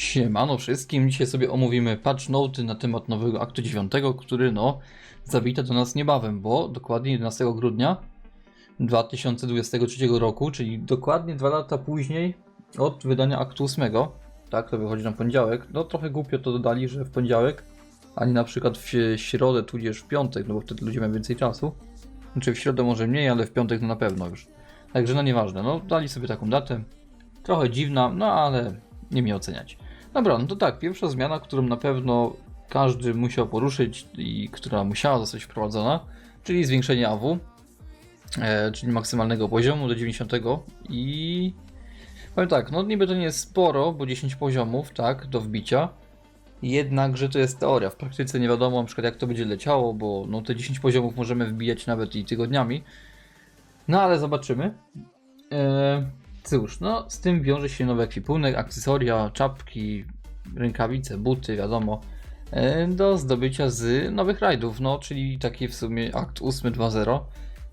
Siemano wszystkim, dzisiaj sobie omówimy patch noty na temat nowego aktu 9, który no zawita do nas niebawem, bo dokładnie 11 grudnia 2023 roku, czyli dokładnie dwa lata później od wydania aktu 8, tak, to wychodzi na poniedziałek, no trochę głupio to dodali, że w poniedziałek, a nie na przykład w środę, tudzież w piątek, no bo wtedy ludzie mają więcej czasu, znaczy w środę może mniej, ale w piątek no na pewno już, także no nieważne, no dali sobie taką datę, trochę dziwna, no ale nie mnie oceniać. Dobra, no to tak, pierwsza zmiana, którą na pewno każdy musiał poruszyć i która musiała zostać wprowadzona, czyli zwiększenie AW, e, czyli maksymalnego poziomu do 90 i powiem tak, no niby to nie jest sporo, bo 10 poziomów, tak, do wbicia, jednakże to jest teoria, w praktyce nie wiadomo na przykład jak to będzie leciało, bo no te 10 poziomów możemy wbijać nawet i tygodniami, no ale zobaczymy. E, Cóż, no z tym wiąże się nowy ekwipunek, akcesoria, czapki, rękawice, buty, wiadomo, e, do zdobycia z nowych rajdów, no czyli taki w sumie akt 8.2.0,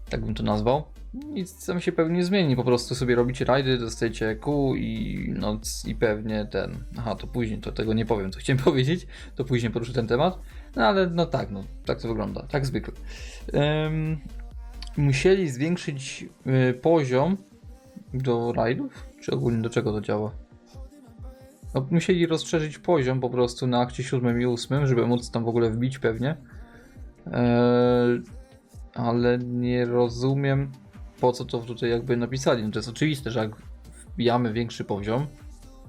tak bym to nazwał. Nic tam się pewnie nie zmieni, po prostu sobie robicie rajdy, dostajecie Q i noc i pewnie ten, aha to później, to tego nie powiem co chciałem powiedzieć, to później poruszę ten temat, no ale no tak, no tak to wygląda, tak zwykle. Em, musieli zwiększyć y, poziom do rajdów? Czy ogólnie do czego to działa? No, musieli rozszerzyć poziom po prostu na akcie 7 i 8, żeby móc tam w ogóle wbić pewnie. Eee, ale nie rozumiem po co to tutaj jakby napisali. No to jest oczywiste, że jak wbijamy większy poziom,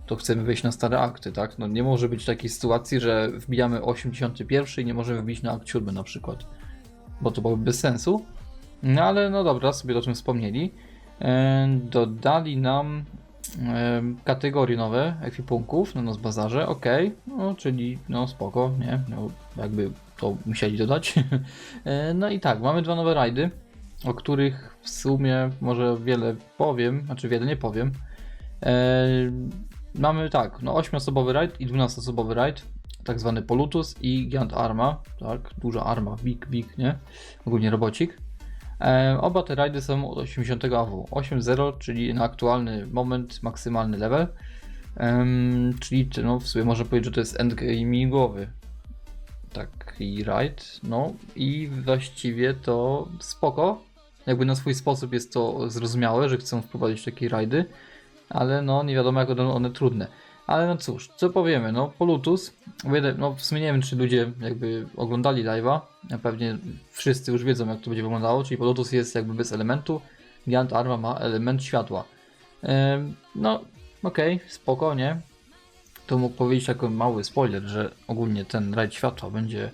to chcemy wejść na stare akty, tak? No nie może być takiej sytuacji, że wbijamy 81 i nie możemy wbić na akt 7 na przykład. Bo to byłoby bez sensu. No ale no dobra, sobie o tym wspomnieli. E, dodali nam e, kategorie nowe ekwipunków na nas bazarze, ok, no czyli no spoko, nie, no, jakby to musieli dodać. E, no i tak, mamy dwa nowe rajdy, o których w sumie może wiele powiem, znaczy wiele nie powiem. Mamy tak, no 8-osobowy rajd i 12-osobowy rajd, tak zwany Polutus i Giant Arma, tak, duża arma, big, big, nie, ogólnie robocik. E, oba te rajdy są od 80 AW. 8.0, czyli na aktualny moment maksymalny level. Czyli no, w sumie można powiedzieć, że to jest endgamingowy taki rajd. No i właściwie to spoko. Jakby na swój sposób jest to zrozumiałe, że chcą wprowadzić takie rajdy, ale no nie wiadomo jak będą one trudne. Ale no cóż, co powiemy, no Polutus, no w sumie nie wiem czy ludzie jakby oglądali live'a, pewnie wszyscy już wiedzą jak to będzie wyglądało, czyli Polutus jest jakby bez elementu, Giant Arma ma element światła. No okej, okay, spoko, nie? To mógł powiedzieć jako mały spoiler, że ogólnie ten rajd światła będzie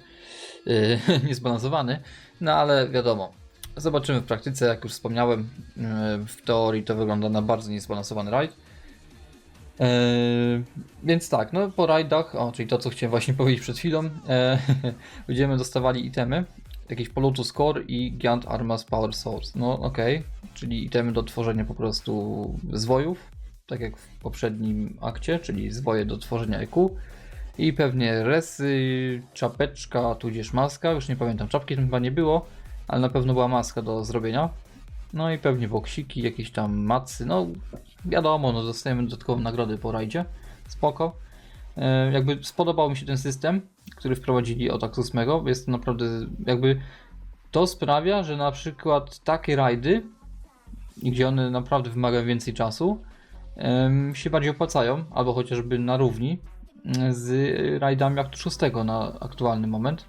yy, niezbalansowany, no ale wiadomo, zobaczymy w praktyce, jak już wspomniałem, yy, w teorii to wygląda na bardzo niezbalansowany rajd. Eee, więc tak, no po rajdach, o, czyli to co chciałem właśnie powiedzieć przed chwilą, e, będziemy dostawali itemy, jakieś Polutus Core i Giant Armas Power Source. No okej, okay. czyli itemy do tworzenia po prostu zwojów, tak jak w poprzednim akcie, czyli zwoje do tworzenia EQ. I pewnie resy, czapeczka, tudzież maska, już nie pamiętam, czapki tam chyba nie było, ale na pewno była maska do zrobienia. No i pewnie boksiki, jakieś tam macy, no wiadomo, no dostajemy dodatkową nagrodę po rajdzie, spoko. E, jakby spodobał mi się ten system, który wprowadzili od Axus 8, jest to naprawdę jakby to sprawia, że na przykład takie rajdy, gdzie one naprawdę wymagają więcej czasu, się bardziej opłacają, albo chociażby na równi z rajdami aktu 6 na aktualny moment.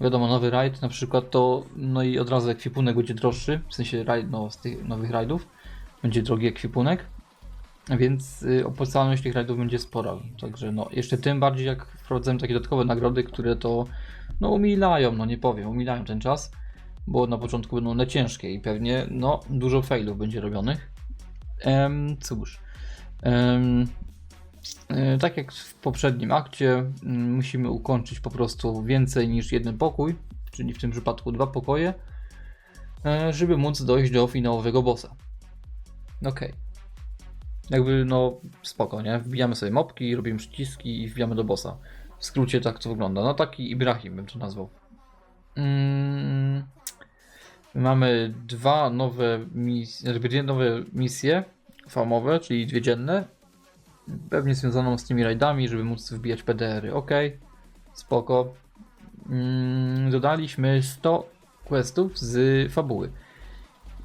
Wiadomo, nowy rajd na przykład to, no i od razu ekwipunek będzie droższy, w sensie rajd, no, z tych nowych rajdów będzie drogi ekwipunek, więc y, opłacalność tych rajdów będzie spora. Także no, jeszcze tym bardziej jak wprowadzają takie dodatkowe nagrody, które to no umilają, no nie powiem, umilają ten czas, bo na początku będą one ciężkie i pewnie no dużo failów będzie robionych. Ehm, cóż, ehm, e, tak jak w poprzednim akcie, m, musimy ukończyć po prostu więcej niż jeden pokój, czyli w tym przypadku dwa pokoje, e, żeby móc dojść do finałowego bossa. Okej. Okay. Jakby no spoko, nie? Wbijamy sobie mopki, robimy przyciski i wbijamy do bossa. W skrócie tak to wygląda. No taki Ibrahim bym to nazwał. Mm. Mamy dwa nowe jakby dwie nowe misje farmowe, czyli dwie dzienne. Pewnie związaną z tymi rajdami, żeby móc wbijać PDR-y. Ok, spoko. Mm, dodaliśmy 100 questów z fabuły.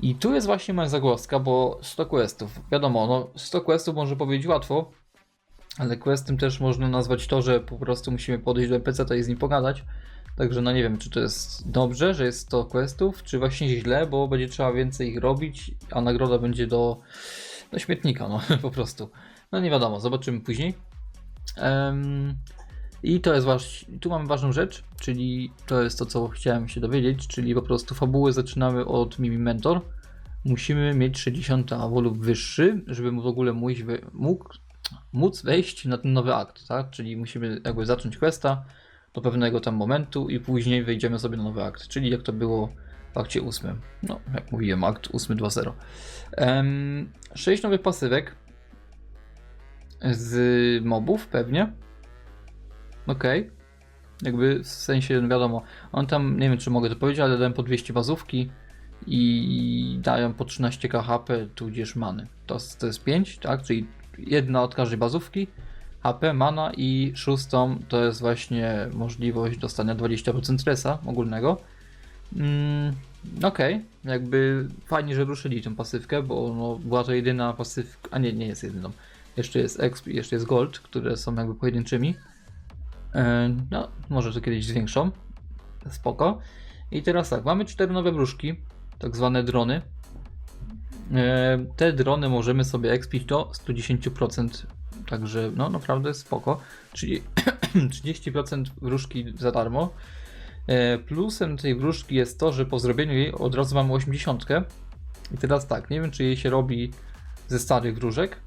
I tu jest właśnie moja zagłoska, bo 100 questów, wiadomo, no 100 questów może powiedzieć łatwo, ale questem też można nazwać to, że po prostu musimy podejść do NPC i z nim pogadać. Także no nie wiem, czy to jest dobrze, że jest 100 questów, czy właśnie źle, bo będzie trzeba więcej ich robić, a nagroda będzie do, do śmietnika, no po prostu. No nie wiadomo, zobaczymy później. Em, I to jest waż... tu mamy ważną rzecz, czyli to jest to, co chciałem się dowiedzieć, czyli po prostu fabułę zaczynamy od Mimi Mentor. Musimy mieć 60 AWO lub wyższy, żeby w ogóle mógł, móc wejść na ten nowy akt, tak? Czyli musimy jakby zacząć questa do pewnego tam momentu i później wejdziemy sobie na nowy akt, czyli jak to było w akcie 8. No, jak mówiłem, akt 8.2.0. Um, 6 nowych pasywek z mobów pewnie. Okej. Jakby w sensie, wiadomo, on tam, nie wiem czy mogę to powiedzieć, ale dają po 200 bazówki i dają po 13 KHP tudzież many. To, to jest 5, tak? Czyli jedna od każdej bazówki, HP, mana i szóstą to jest właśnie możliwość dostania 20% stresa ogólnego. Mm, Okej, okay. jakby fajnie, że ruszyli tę pasywkę, bo no, była to jedyna pasywka, a nie, nie jest jedyną. Jeszcze jest Exp, jeszcze jest Gold, które są jakby pojedynczymi. E, No, może to kiedyś zwiększą. Spoko. I teraz tak, mamy cztery nowe wróżki, tak zwane drony. E, Te drony możemy sobie expić do 110%, także no naprawdę spoko. Czyli 30% wróżki za darmo. E, Plusem tej wróżki jest to, że po zrobieniu jej od razu mamy 80. I teraz tak, nie wiem czy jej się robi ze starych wróżek,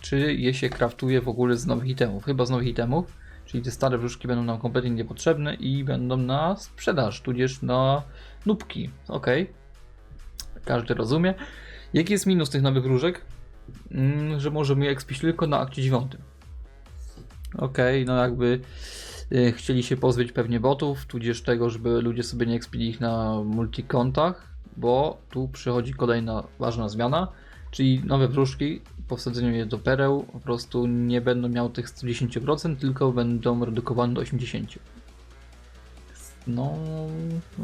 czy je się kraftuje w ogóle z nowych itemów. Chyba z nowych itemów, czyli te stare wróżki będą nam kompletnie niepotrzebne i będą na sprzedaż, tudzież na nubki. Ok, każdy rozumie. Jaki jest minus tych nowych wróżek? Mm, że możemy je expić tylko na akcie 9. Ok, no jakby y, chcieli się pozbyć pewnie botów, tudzież tego, żeby ludzie sobie nie expili ich na multikontach, bo tu przychodzi kolejna ważna zmiana, czyli nowe wróżki po wsadzeniu je do pereł po prostu nie będą miały tych 110%, tylko będą redukowane do 80%. No,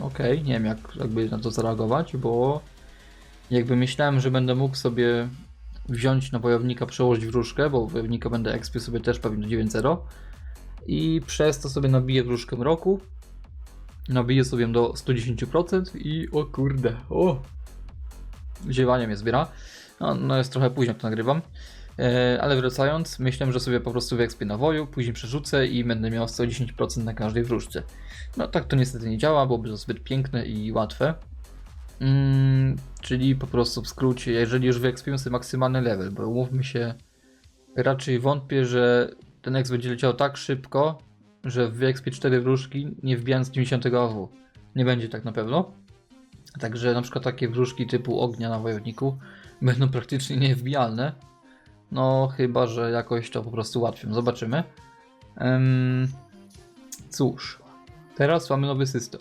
okej, nie wiem jak jakby na to zareagować, bo jakby myślałem, że będę mógł sobie wziąć na wojownika, przełożyć wróżkę, bo wojownika będę expił sobie też pewnie do 9.0 i przez to sobie nabiję wróżkę roku. Nabiję sobie do 110% i o kurde, o! Ziewanie mnie zbiera. No, no jest trochę późno, to nagrywam. E, ale wracając, myślałem, że sobie po prostu wyekspię na woju, później przerzucę i będę miał 110% na każdej wróżce. No tak to niestety nie działa, byłoby to zbyt piękne i łatwe. Mm, czyli po prostu w skrócie, jeżeli już wyekspiłem sobie maksymalny level, bo umówmy się, raczej wątpię, że ten X będzie leciał tak szybko, że w wyekspie 4 wróżki, nie wbijając 90 AW. Nie będzie tak na pewno. Także na przykład takie wróżki typu ognia na wojowniku będą praktycznie niewbijalne. No chyba, że jakoś to po prostu ułatwią. Zobaczymy. Em, cóż, teraz mamy nowy system.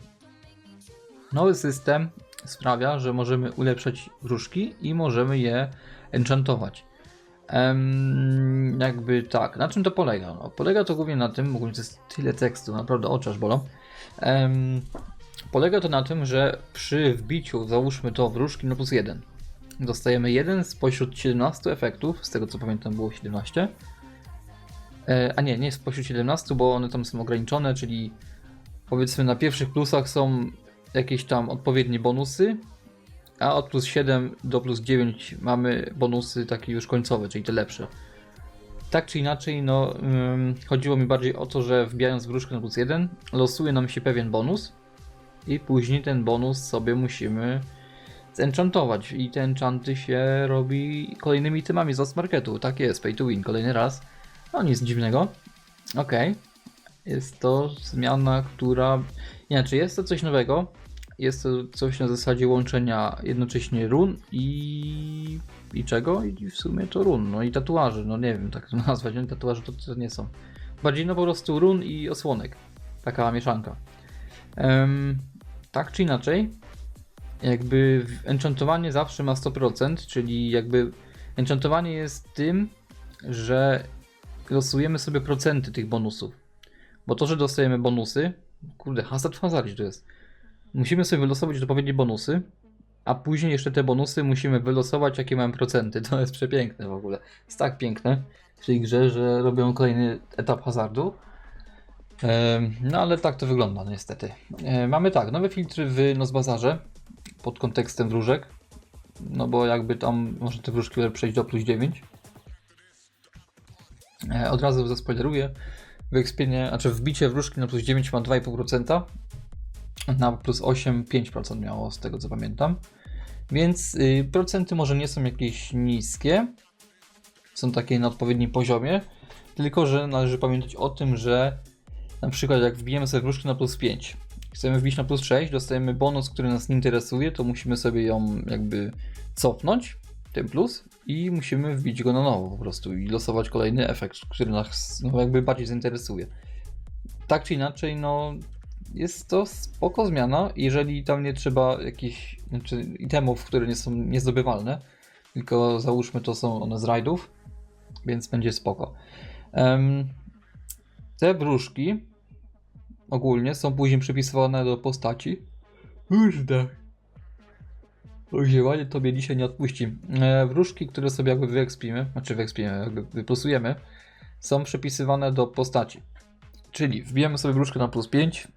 Nowy system sprawia, że możemy ulepszać wróżki i możemy je enchantować. Em, jakby tak, na czym to polega? No, polega to głównie na tym, ogólnie to jest tyle tekstu, naprawdę oczy aż bolą. Em, polega to na tym, że przy wbiciu, załóżmy to wróżki na plus 1, dostajemy jeden spośród 17 efektów, z tego co pamiętam było 17. E, a nie, nie spośród 17, bo one tam są ograniczone, czyli powiedzmy na pierwszych plusach są jakieś tam odpowiednie bonusy, a od plus 7 do plus 9 mamy bonusy takie już końcowe, czyli te lepsze. Tak czy inaczej, no chodziło mi bardziej o to, że wbijając wróżkę na plus 1, losuje nam się pewien bonus i później ten bonus sobie musimy zenchantować i te enchanty się robi kolejnymi temami z marketu. Tak jest, pay to win, kolejny raz. No nic dziwnego. Okej. Jest to zmiana, która... Inaczej, jest to coś nowego. Jest to coś na zasadzie łączenia jednocześnie run i... i czego? I w sumie to run, no i tatuaży, no nie wiem tak to nazwać, nie? tatuaże to, to nie są. Bardziej no po prostu run i osłonek. Taka mieszanka. Em, tak czy inaczej, jakby enchantowanie zawsze ma 100%, czyli jakby enchantowanie jest tym, że losujemy sobie procenty tych bonusów. Bo to, że dostajemy bonusy, kurde, hazard w hazardzie to jest. Musimy sobie wylosować odpowiednie bonusy, a później jeszcze te bonusy musimy wylosować, jakie mają procenty. To jest przepiękne w ogóle. Jest tak piękne w tej grze, że robią kolejny etap hazardu. No ale tak to wygląda niestety. E, Mamy tak, nowe filtry w Nozbazarze pod kontekstem wróżek. No bo jakby tam można te wróżki przejść do plus 9. E, Od razu zaspoileruję. Wyekspienie, znaczy wbicie wróżki na plus 9 ma 2,5%. Na plus 8 5% miało z tego co pamiętam. Więc y, procenty może nie są jakieś niskie. Są takie na odpowiednim poziomie. Tylko, że należy pamiętać o tym, że na przykład jak wbijemy sobie wróżkę na plus 5, chcemy wbić na plus 6, dostajemy bonus, który nas nie interesuje, to musimy sobie ją jakby cofnąć, ten plus, i musimy wbić go na nowo po prostu i losować kolejny efekt, który nas no, jakby bardziej zainteresuje. Tak czy inaczej, no jest to spoko zmiana, jeżeli tam nie trzeba jakichś znaczy, itemów, które nie są niezdobywalne, tylko załóżmy to są one z rajdów, więc będzie spoko. Em, te wróżki ogólnie są później przypisywane do postaci. Kurde. Ziewanie tobie dzisiaj nie odpuści. E, wróżki, które sobie jakby wyekspimy, znaczy wyekspimy, jakby wyplusujemy, są przypisywane do postaci. Czyli wbijemy sobie wróżkę na plus 5,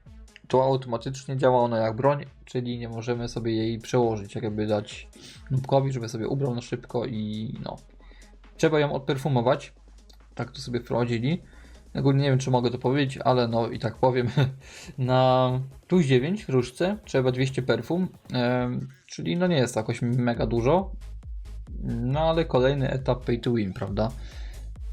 to automatycznie działa ona jak broń, czyli nie możemy sobie jej przełożyć, jakby dać nubkowi, żeby sobie ubrał na szybko i no. Trzeba ją odperfumować. Tak to sobie wprowadzili. Ogólnie nie wiem, czy mogę to powiedzieć, ale no i tak powiem. Na plus 9 różce trzeba 200 perfum, czyli no nie jest to jakoś mega dużo. No ale kolejny etap pay to win, prawda?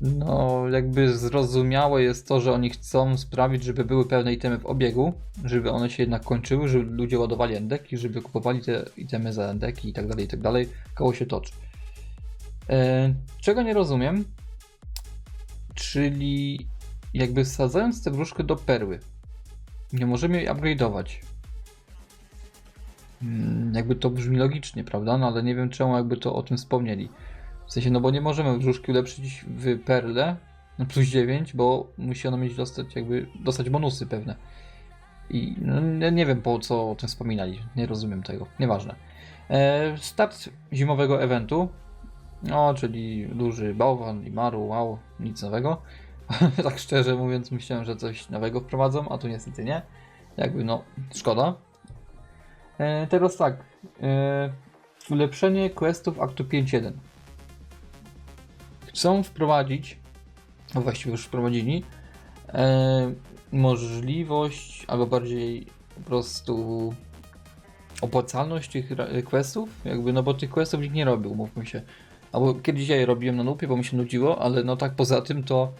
No, jakby zrozumiałe jest to, że oni chcą sprawić, żeby były pełne itemy w obiegu, żeby one się jednak kończyły, żeby ludzie ładowali endeki, żeby kupowali te itemy za endeki i tak dalej, i tak dalej. Koło się toczy. E, czego nie rozumiem, czyli jakby wsadzając tę wróżkę do perły, nie możemy jej upgrade'ować. Mm, Jakby to brzmi logicznie, prawda? No ale nie wiem czemu jakby to o tym wspomnieli. W sensie, no bo nie możemy wróżki ulepszyć w perle na plus 9, bo musi ona mieć dostać jakby dostać bonusy pewne. I no, nie, nie wiem po co o tym wspominali, nie rozumiem tego, nieważne. E, start zimowego eventu, no czyli duży bałwan i maru, wow, nic nowego. tak szczerze mówiąc myślałem, że coś nowego wprowadzą, a tu niestety nie. Jakby no, szkoda. E, teraz tak, e, ulepszenie questów aktu 5.1 chcą wprowadzić, właściwie już wprowadzili, e, możliwość, albo bardziej po prostu opłacalność tych questów, jakby, no bo tych questów nikt nie robił, mówmy się. Albo kiedyś ja je robiłem na nupie, bo mi się nudziło, ale no tak poza tym to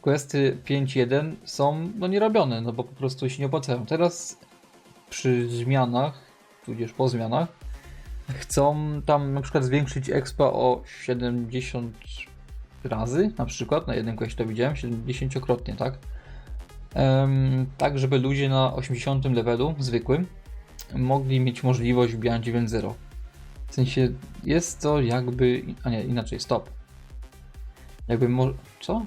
questy 5.1 są no nie robione, no bo po prostu się nie opłacają. Teraz przy zmianach, tudzież po zmianach, chcą tam na przykład zwiększyć expa o 70 razy, na przykład, na jednym questie to widziałem, 70-krotnie, tak? Em, tak, żeby ludzie na 80 levelu, zwykłym, mogli mieć możliwość wbijania 9.0. W sensie, jest to jakby, a nie, inaczej, stop. Jakby, mo- co?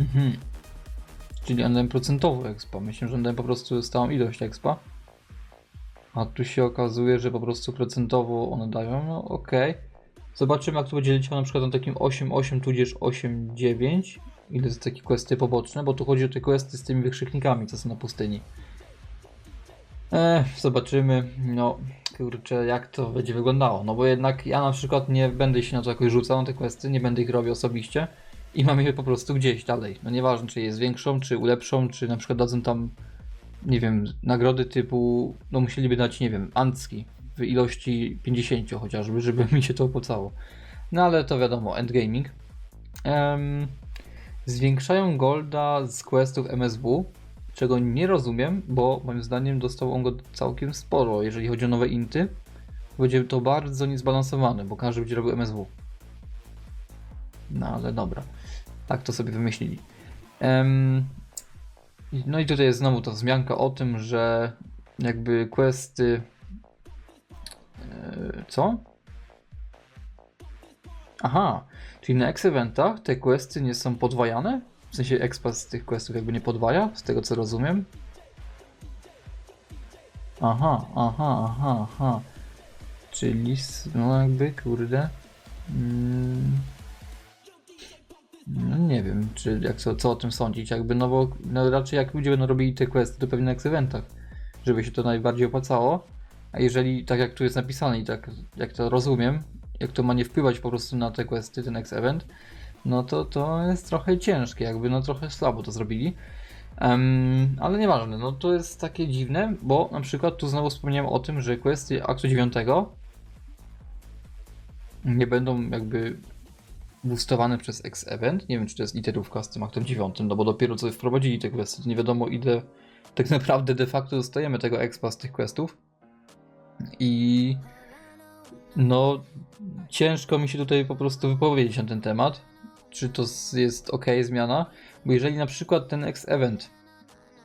Mhm. Czyli one dają procentowo expa. Myślę, że one dają po prostu stałą ilość expa. A tu się okazuje, że po prostu procentowo one dają, no okej. Zobaczymy jak to będzie leciało na przykład na takim 8.8 tudzież 8.9. Ile jest takie questy poboczne, bo tu chodzi o te questy z tymi wykrzyknikami, co są na pustyni. Ech, zobaczymy, no kurczę, jak to będzie wyglądało. No bo jednak ja na przykład nie będę się na to jakoś rzucał, na te questy, nie będę ich robił osobiście i mam je po prostu gdzieś dalej. No nieważne, czy je zwiększą, czy ulepszą, czy na przykład dadzą tam, nie wiem, nagrody typu, no musieliby dać, nie wiem, Ancki w ilości 50 chociażby, żeby mi się to opłacało. No ale to wiadomo, endgaming. Em, zwiększają golda z questów MSW, czego nie rozumiem, bo moim zdaniem dostał on go całkiem sporo, jeżeli chodzi o nowe inty. Będzie to bardzo niezbalansowane, bo każdy będzie robił MSW. No ale dobra. Tak to sobie wymyślili. No i tutaj jest znowu ta wzmianka o tym, że jakby questy. E, co? Aha, czyli na X-Eventach te questy nie są podwajane? W sensie expa z tych questów jakby nie podwaja, z tego co rozumiem? Aha, aha, aha, aha. Czyli, no jakby, kurde... Mm, no nie wiem, czy jak co, co o tym sądzić, jakby no bo no raczej jak ludzie będą robili te questy, to pewnie na X-Eventach, żeby się to najbardziej opłacało. A jeżeli, tak jak tu jest napisane i tak jak to rozumiem, jak to ma nie wpływać po prostu na te questy, ten X-Event, no to to jest trochę ciężkie, jakby no trochę słabo to zrobili. Em, ale nieważne, no to jest takie dziwne, bo na przykład tu znowu wspomniałem o tym, że questy aktu 9 nie będą jakby boostowane przez X-Event. Nie wiem, czy to jest literówka z tym aktem 9, no bo dopiero co wprowadzili te questy, nie wiadomo ile tak naprawdę de facto dostajemy tego expa z tych questów. I no ciężko mi się tutaj po prostu wypowiedzieć na ten temat, czy to jest ok zmiana, bo jeżeli na przykład ten X-Event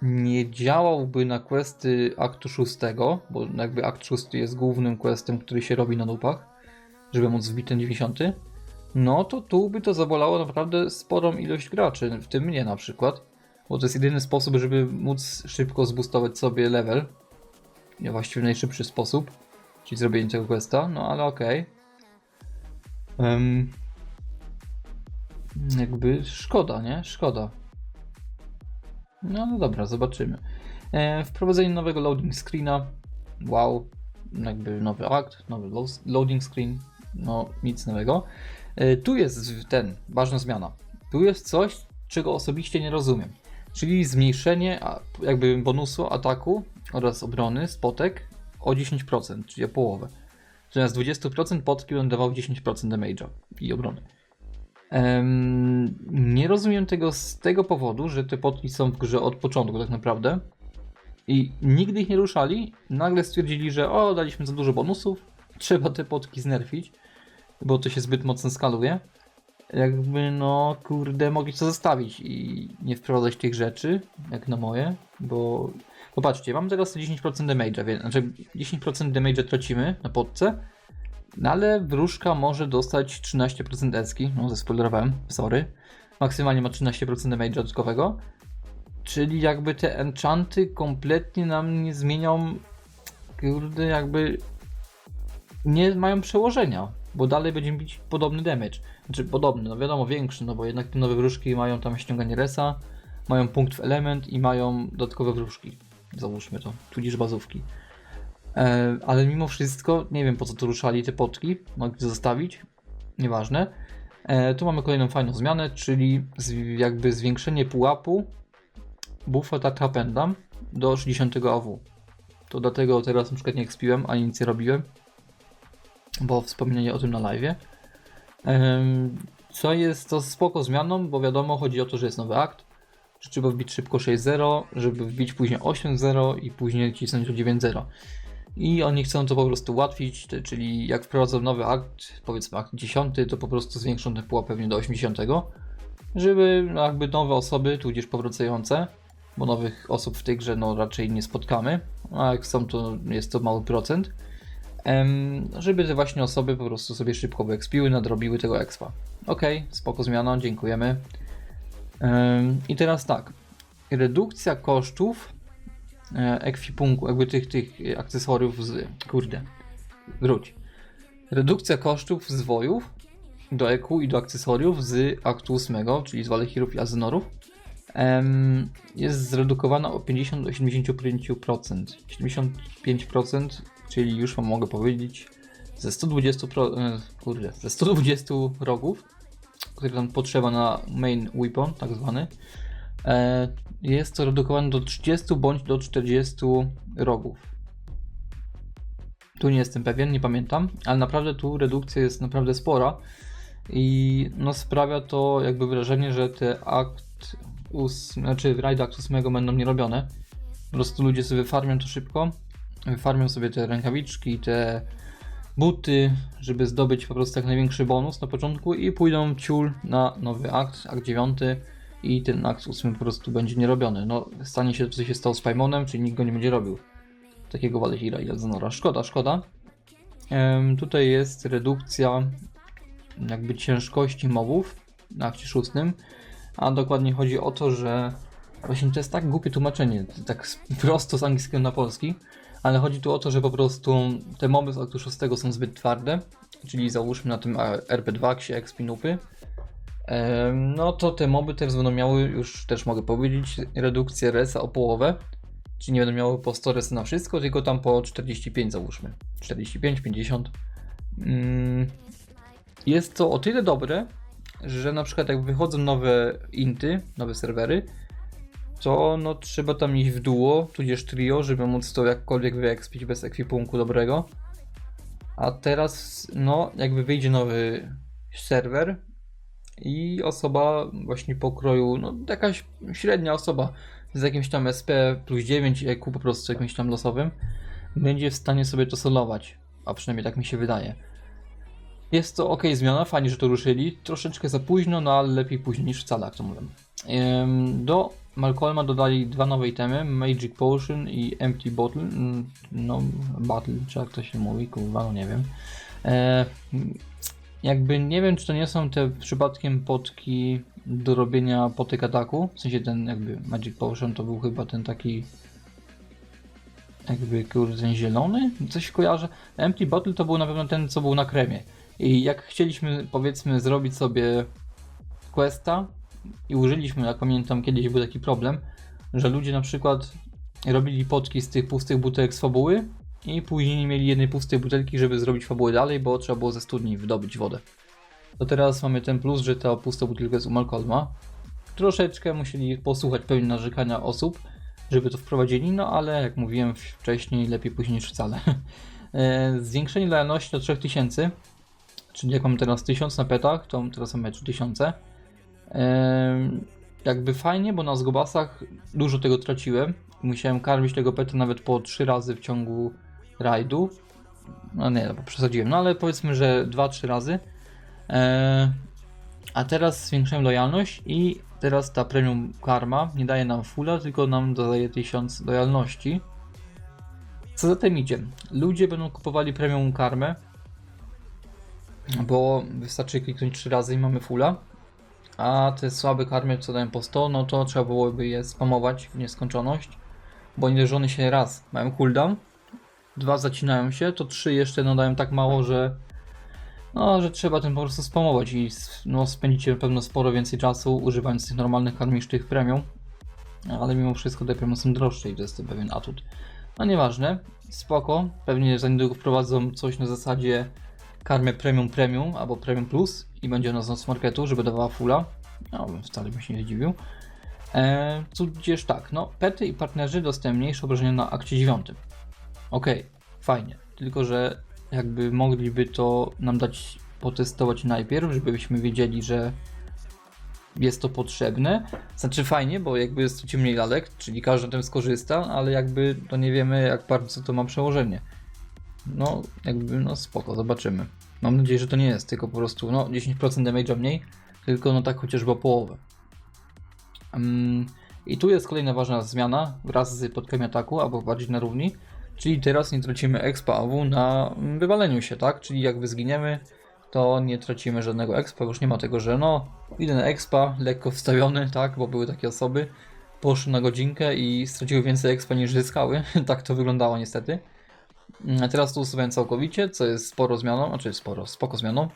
nie działałby na questy aktu 6, bo jakby akt 6 jest głównym questem, który się robi na nupach, żeby móc wbić ten 90, no to tu by to zabolało naprawdę sporą ilość graczy, w tym mnie na przykład, bo to jest jedyny sposób, żeby móc szybko zboostować sobie level, właściwie najszybszy sposób, czyli zrobienie tego questa, no ale okej. Em, jakby szkoda, nie? Szkoda. No, no dobra, zobaczymy. E, wprowadzenie nowego loading screena. Wow, jakby nowy akt, nowy lo- loading screen. No, nic nowego. E, tu jest ten, ważna zmiana. Tu jest coś, czego osobiście nie rozumiem. Czyli zmniejszenie jakby bonusu ataku oraz obrony spotek o 10%, czyli o połowę. Zamiast 20% potki będą dawał 10% damage'a i obrony. Em, nie rozumiem tego z tego powodu, że te potki są w grze od początku tak naprawdę. I nigdy ich nie ruszali. Nagle stwierdzili, że o, daliśmy za dużo bonusów, trzeba te potki znerfić, bo to się zbyt mocno skaluje. Jakby no, kurde, mogli to zostawić i nie wprowadzać tych rzeczy, jak na moje, bo Popatrzcie, mam teraz 10% damage'a, więc znaczy 10% damage'a tracimy na podce, no ale wróżka może dostać 13% eski, no zespoilerowałem, sorry. Maksymalnie ma 13% damage'a dodatkowego, czyli jakby te enchanty kompletnie nam nie zmienią, kurde, jakby nie mają przełożenia, bo dalej będziemy bić podobny damage. Znaczy podobny, no wiadomo większy, no bo jednak te nowe wróżki mają tam ściąganie resa, mają punkt w element i mają dodatkowe wróżki. Załóżmy to, tudzież bazówki. E, ale mimo wszystko, nie wiem po co tu ruszali te potki, mogli to zostawić, nieważne. E, tu mamy kolejną fajną zmianę, czyli z, jakby zwiększenie pułapu buffa tak Tapendam do 60 AW. To dlatego teraz na przykład nie ekspiłem, ani nic nie robiłem, bo wspomnienie o tym na live. Co jest to spoko zmianą, bo wiadomo, chodzi o to, że jest nowy akt, że trzeba wbić szybko 6.0, żeby wbić później 8.0 i później cisnąć o 9.0. I oni chcą to po prostu ułatwić, czyli jak wprowadzą nowy akt, powiedzmy akt 10, to po prostu zwiększą ten pułap pewnie do 80, żeby jakby nowe osoby, tudzież powracające, bo nowych osób w tej grze no raczej nie spotkamy, a jak są to jest to mały procent, żeby te właśnie osoby po prostu sobie szybko wyekspiły, nadrobiły tego expa. Okej, spoko zmiana, dziękujemy. Em, I teraz tak, redukcja kosztów e, ekwipunku, jakby tych, tych akcesoriów z, kurde, wróć. Redukcja kosztów zwojów do EQ i do akcesoriów z aktu 8, czyli z Walechirów i Azynorów jest zredukowana o 50 do 75%. 75%, czyli już wam mogę powiedzieć, ze 120 pro, e, kurde, ze 120 rogów, które tam potrzeba na main weapon, tak zwany, e, jest to redukowane do 30 bądź do 40 rogów. Tu nie jestem pewien, nie pamiętam, ale naprawdę tu redukcja jest naprawdę spora i no sprawia to jakby wrażenie, że te akt, ós, znaczy rajdy akt 8 będą nierobione. Po prostu ludzie sobie farmią to szybko, wyfarmią sobie te rękawiczki, te buty, żeby zdobyć po prostu jak największy bonus na początku i pójdą ciul na nowy akt, akt 9 i ten akt 8 po prostu będzie nierobiony. No stanie się co się stało z Paimonem, czyli nikt go nie będzie robił. Takiego Valehira i Elzenora. Szkoda, szkoda. Em, tutaj jest redukcja jakby ciężkości mobów na akcie szóstym, a dokładnie chodzi o to, że właśnie to jest tak głupie tłumaczenie, tak prosto z angielskiego na polski, ale chodzi tu o to, że po prostu te moby z aktu szóstego są zbyt twarde, czyli załóżmy na tym a, RP2, Ksie, Expinupy, no to te moby teraz będą miały, już też mogę powiedzieć, redukcję resa o połowę, czyli nie będą miały po 100 resy na wszystko, tylko tam po 45 załóżmy. 45, 50. Mm, Jest to o tyle dobre, że na przykład jak wychodzą nowe inty, nowe serwery, to no trzeba tam iść w duo, tudzież trio, żeby móc to jakkolwiek wyekspić bez ekwipunku dobrego. A teraz, no, jakby wyjdzie nowy serwer i osoba właśnie pokroju, no jakaś średnia osoba z jakimś tam SP plus 9 EQ po prostu jakimś tam losowym, będzie w stanie sobie to solować. A przynajmniej tak mi się wydaje. Jest to ok zmiana, fajnie, że to ruszyli. Troszeczkę za późno, no ale lepiej późno niż wcale, jak to mówię. Do Malcolma dodali dwa nowe itemy, Magic Potion i Empty Bottle. Mm, No, Battle, czy jak to się mówi, kurwa, no nie wiem. E, jakby nie wiem, czy to nie są te przypadkiem potki do robienia potek ataku. W sensie ten jakby Magic Potion to był chyba ten taki jakby kurde ten zielony, coś kojarzę. Empty Bottle to był na pewno ten, co był na kremie. I jak chcieliśmy powiedzmy zrobić sobie questa i użyliśmy, jak pamiętam kiedyś był taki problem, że ludzie na przykład robili potki z tych pustych butelek z fabuły i później nie mieli jednej pustej butelki, żeby zrobić fabułę dalej, bo trzeba było ze studni wydobyć wodę. To teraz mamy ten plus, że ta pusta butelka jest u Malcolma. Troszeczkę musieli posłuchać pewnie narzekania osób, żeby to wprowadzili, no ale jak mówiłem wcześniej, lepiej później niż wcale. E, Zwiększenie lojalności do 3000, czyli jak mam teraz 1000 na petach, to teraz mamy 3000. Jakby fajnie, bo na zgobasach dużo tego traciłem. Musiałem karmić tego peta nawet po 3 razy w ciągu rajdu. No nie, no, przesadziłem, no ale powiedzmy, że 2-3 razy. A teraz zwiększyłem lojalność i teraz ta premium karma nie daje nam fulla, tylko nam dodaje 1000 lojalności. Co za tym idzie? Ludzie będą kupowali premium karmę, bo wystarczy kliknąć 3 razy i mamy fulla. A te słabe karmy, co dają po 100, no to trzeba byłoby je spamować w nieskończoność, bo nie one się raz mają cooldown, dwa zacinają się, to trzy jeszcze no dają tak mało, że no, że trzeba ten po prostu spamować i no, spędzicie pewno sporo więcej czasu używając tych normalnych karm niż tych premium. Ale mimo wszystko te premium są droższe i to jest pewien atut. No nieważne, spoko. Pewnie za niedługo wprowadzą coś na zasadzie karmę premium premium albo premium plus i będzie ona z nas marketu, żeby dawała fulla. No, bym wcale bym się nie zdziwił. Eee, tudzież tak, no, pety i partnerzy dostają mniejsze obrażenia na akcie 9. Okej, fajnie. Tylko, że jakby mogliby to nam dać potestować najpierw, żebyśmy wiedzieli, że jest to potrzebne. Znaczy fajnie, bo jakby stracimy mniej lalek, czyli każdy na tym skorzysta, ale jakby to nie wiemy jak bardzo to ma przełożenie. No, jakby, no spoko, zobaczymy. Mam nadzieję, że to nie jest tylko po prostu, no 10% damage'a mniej, tylko no tak chociażby o połowę. Mm, I tu jest kolejna ważna zmiana wraz z podkami ataku, albo bardziej na równi. Czyli teraz nie tracimy expa AW na wywaleniu się, tak? Czyli jak wyzginiemy, to nie tracimy żadnego expa, już nie ma tego, że no, idę na expa, lekko wstawiony, tak? Bo były takie osoby, poszły na godzinkę i straciły więcej expa niż zyskały. tak to wyglądało niestety. Mm, teraz to usuwałem całkowicie, co jest sporo zmianą, znaczy sporo, spoko zmianą.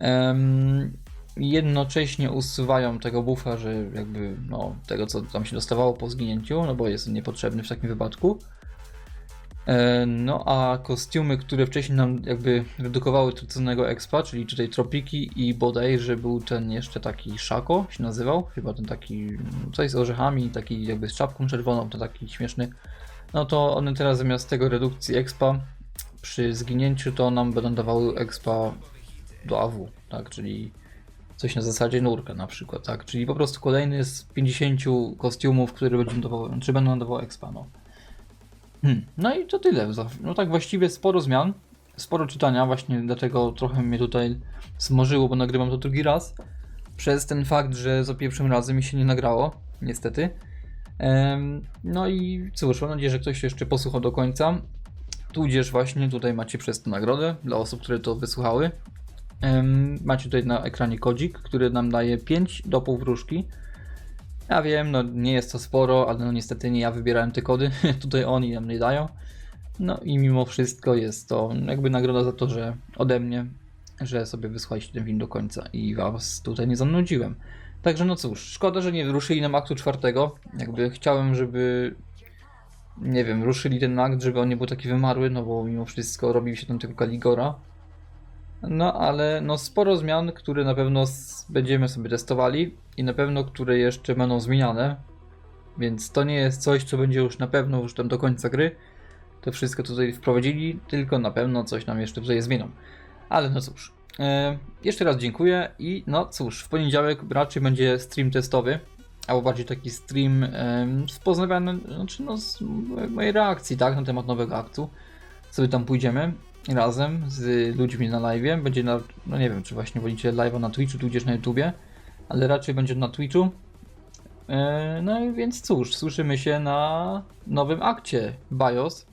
Em, jednocześnie usuwają tego buffa, że jakby no, tego co tam się dostawało po zginięciu, no bo jest niepotrzebny w takim wypadku. No a kostiumy, które wcześniej nam jakby redukowały traconego expa, czyli tutaj tropiki i bodajże był ten jeszcze taki Szako się nazywał, chyba ten taki coś z orzechami, taki jakby z czapką czerwoną, to taki śmieszny. No to one teraz zamiast tego redukcji expa przy zginięciu to nam będą dawały expa do AW, tak, czyli coś na zasadzie nurka na przykład, tak, czyli po prostu kolejny z 50 kostiumów, które będą dawały, czy będą dawały expa, no. Hmm. No i to tyle. No tak właściwie sporo zmian, sporo czytania, właśnie dlatego trochę mnie tutaj zmożyło, bo nagrywam to drugi raz. Przez ten fakt, że za pierwszym razem mi się nie nagrało, niestety. No i cóż, mam nadzieję, że ktoś jeszcze posłuchał do końca. Tudzież właśnie tutaj macie przez to nagrodę dla osób, które to wysłuchały. Macie tutaj na ekranie kodzik, który nam daje 5 dopów wróżki. Ja wiem, no nie jest to sporo, ale no niestety nie ja wybierałem te kody, tutaj oni nam nie dają. No i mimo wszystko jest to jakby nagroda za to, że ode mnie, że sobie wysłaliście ten film do końca i was tutaj nie zanudziłem. Także no cóż, szkoda, że nie ruszyli nam aktu czwartego. Jakby chciałem, żeby nie wiem, ruszyli ten akt, żeby on nie był taki wymarły, no bo mimo wszystko robił się tam tylko Kaligora. No ale no sporo zmian, które na pewno będziemy sobie testowali i na pewno które jeszcze będą zmieniane. Więc to nie jest coś, co będzie już na pewno już tam do końca gry. To wszystko tutaj wprowadzili, tylko na pewno coś nam jeszcze tutaj zmienią. Ale no cóż. E, jeszcze raz dziękuję i no cóż, w poniedziałek raczej będzie stream testowy, albo bardziej taki stream z poznawania, znaczy no z mojej reakcji, tak, na temat nowego aktu. Sobie tam pójdziemy razem z ludźmi na live. Będzie na, no nie wiem, czy właśnie wolicie live'a na Twitchu, tudzież na YouTubie, ale raczej będzie na Twitchu. E, No i więc cóż, słyszymy się na nowym akcie BIOS.